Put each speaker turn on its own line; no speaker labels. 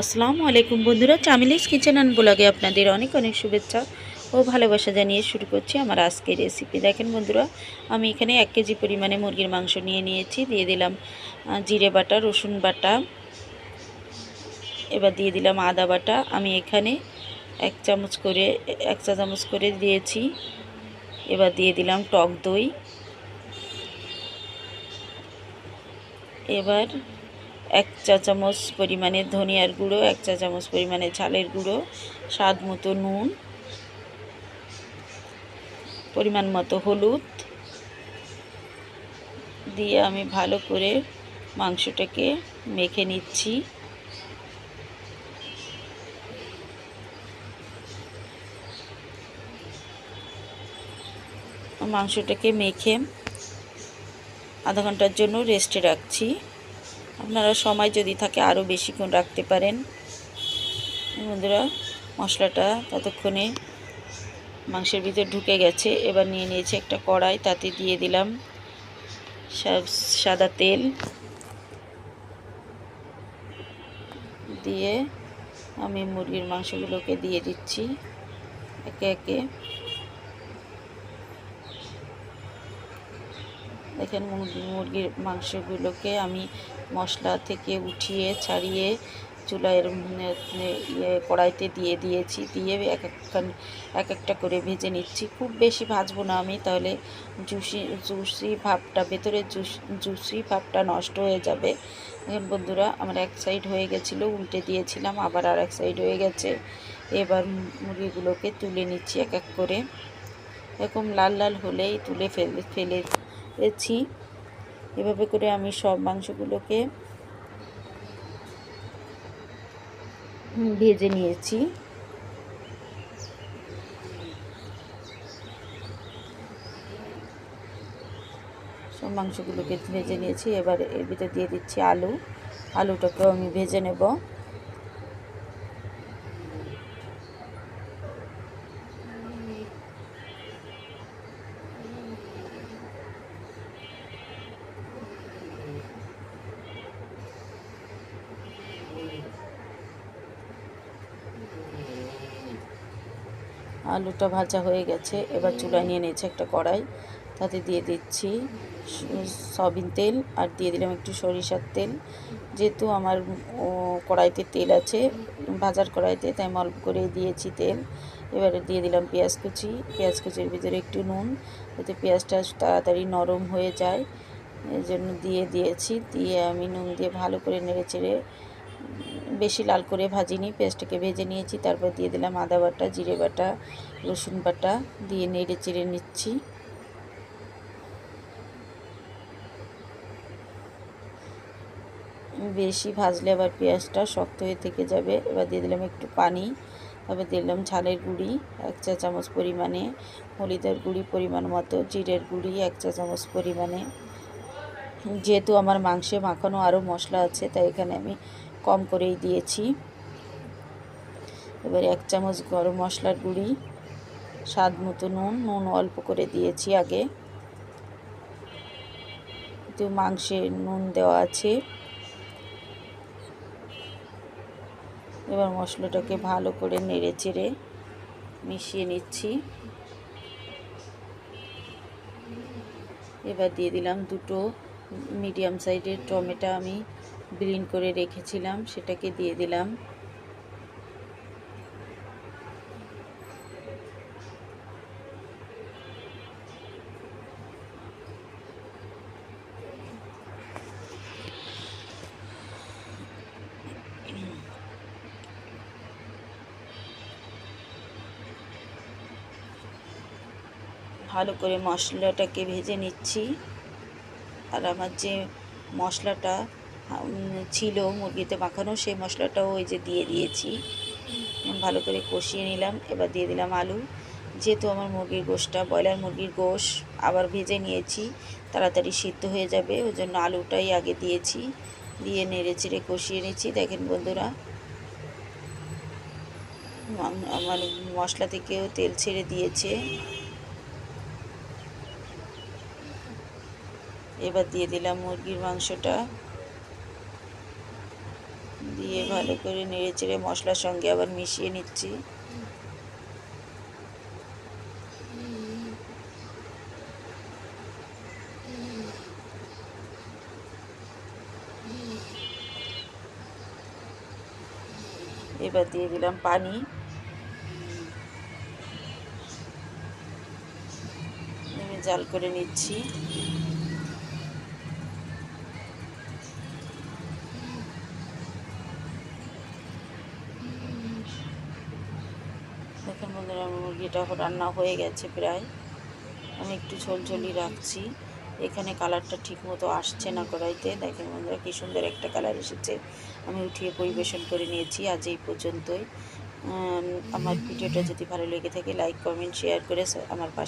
আসসালামু আলাইকুম বন্ধুরা, চামিলিস কিচেন অ্যান্ড ব্লগে আপনাদের অনেক অনেক শুভেচ্ছা ও ভালোবাসা জানিয়ে শুরু করছি আমার আজকের রেসিপি দেখেন বন্ধুরা, আমি এখানে এক কেজি পরিমাণে মুরগির মাংস নিয়ে নিয়েছি, দিয়ে দিলাম জিরে বাটা, রসুন বাটা, এবার দিয়ে দিলাম আদা বাটা। আমি এখানে এক চামচ করে, এক চা চামচ করে দিয়েছি। এবার দিয়ে দিলাম টক দই। এবার এক চা চামচ পরিমাণে ধনিয়ার গুঁড়ো, এক চা চামচ পরিমাণে ঝালের গুঁড়ো, স্বাদ মতো নুন, পরিমাণ মতো হলুদ দিয়ে আমি ভালো করে মাংসটাকে মেখে নিচ্ছি। মাংসটাকে মেখে আধা ঘণ্টার জন্য রেস্টে রাখছি। আপনারা সময় যদি থাকে আরও বেশিক্ষণ রাখতে পারেন। বন্ধুরা, মশলাটা ততক্ষণে মাংসের ভিতর ঢুকে গেছে। এবার নিয়ে নিয়েছি একটা কড়াই, তাতে দিয়ে দিলাম সাদা তেল। দিয়ে আমি মুরগির মাংসগুলোকে দিয়ে দিচ্ছি একে একে। দেখেন মুরগি, মুরগির মাংসগুলোকে আমি মশলা থেকে উঠিয়ে, ছাড়িয়ে চুলার ইয়ে কড়াইতে দিয়ে দিয়েছি। দিয়ে এক একখান, এক একটা করে ভেজে নিচ্ছি। খুব বেশি ভাজবো না আমি, তাহলে জুসি জুসি ভাবটা ভেতরে জুস, জুসি ভাবটা নষ্ট হয়ে যাবে। এখন বন্ধুরা, আমার এক সাইড হয়ে গেছিল, উল্টে দিয়েছিলাম, আবার আর এক সাইড হয়ে গেছে। এবার মুরগিগুলোকে তুলে নিচ্ছি এক এক করে। এরকম লাল লাল হলেই তুলে ফেলে ফেলে ফেলেছি এভাবে করে আমি সব মাংসগুলোকে ভেজে নিয়েছি। সব মাংসগুলোকে ভেজে নিয়েছি। এবার এর ভিতরে দিয়ে দিচ্ছি আলু। আলুটাকেও আমি ভেজে নেব। আলুটা ভাজা হয়ে গেছে। এবার চুলায় নিয়ে নিয়েছে একটা কড়াই। তাতে দিয়ে দিচ্ছি সয়াবিন তেল আর দিয়ে দিলাম একটু সরিষার তেল। যেহেতু আমার কড়াইতে তেল আছে, ভাজার কড়াইতে, তাই অল্প করে দিয়েছি তেল। এবারে দিয়ে দিলাম পেঁয়াজ কুচি। পেঁয়াজ কুচির ভিতরে একটু নুন, যাতে পেঁয়াজটা তাড়াতাড়ি নরম হয়ে যায়। এই জন্য দিয়ে দিয়েছি। দিয়ে আমি নুন দিয়ে ভালো করে নেড়ে চেড়ে বেশি লাল করে ভাজিনি, পেঁয়াজটাকে ভেজে নিয়েছি, তারপর দিয়ে দিলাম আদা বাটা, জিরে বাটা, রসুন বাটা, দিয়ে নেড়ে চেড়ে নিচ্ছি। বেশি ভাজলে আবার পেঁয়াজটা শক্ত হয়ে থেকে যাবে। এবার দিয়ে দিলাম একটু পানি, তারপর দিলাম ঝালের গুঁড়ি, এক চা চামচ পরিমাণে, হলুদের গুঁড়ি পরিমাণ মতো, জিরের গুঁড়ি এক চা চামচ পরিমাণে। যেহেতু আমার মাংসে মাখানো আরও মশলা আছে, তাই এখানে আমি কম করেই দিয়েছি। এবার এক চামচ গরম মশলার গুঁড়ি, স্বাদ মতো নুন নুন অল্প করে দিয়েছি আগে। তো মাংসে নুন দেওয়া আছে। এবার মশলাটাকে ভালো করে নেড়ে চেড়ে মিশিয়ে নিচ্ছি। এবার দিয়ে দিলাম দুটো মিডিয়াম সাইজের টমেটো আমি ব্লিন করে রেখেছিলাম, সেটাকে দিয়ে দিলাম। ভালো করে মশলাটাকে ভেজে নিচ্ছি। আর আমার যে মশলাটা ছিল মুরগিতে মাখানো, সেই মশলাটাও ওই যে দিয়ে দিয়েছি। ভালো করে কষিয়ে নিলাম, এবার দিয়ে দিলাম আলু। যেহেতু আমার মুরগির গোশটা, ব্রয়লার মুরগির গোশ আবার ভেজে নিয়েছি, তাড়াতাড়ি সিদ্ধ হয়ে যাবে, ওই জন্য আলুটাই আগে দিয়েছি। দিয়ে নেড়ে চেড়ে কষিয়ে নিচ্ছি, দেখেন বন্ধুরা। আমার মশলা থেকেও তেল ছেড়ে দিয়েছে। এবার দিয়ে দিলাম মুরগির মাংসটা। দিয়ে ভালো করে নেড়ে চেড়ে মশলার সঙ্গে আবার মিশিয়ে নিচ্ছি। এবার দিয়ে দিলাম পানি। আমি জাল করে নিচ্ছি। দেখুন বন্ধুরা মুরগিটা রান্না হয়ে গেছে প্রায়। আমি একটু ঝোলঝলি রাখছি। এখানে কালারটা ঠিক মতো আসছে না কড়াইতে। দেখেন বন্ধুরা কী সুন্দর একটা কালার এসেছে। আমি উঠিয়ে পরিবেশন করে নিয়েছি আজ এই পর্যন্তই। আমার ভিডিওটা যদি ভালো লেগে থাকে লাইক কমেন্ট শেয়ার করে আমার পাশে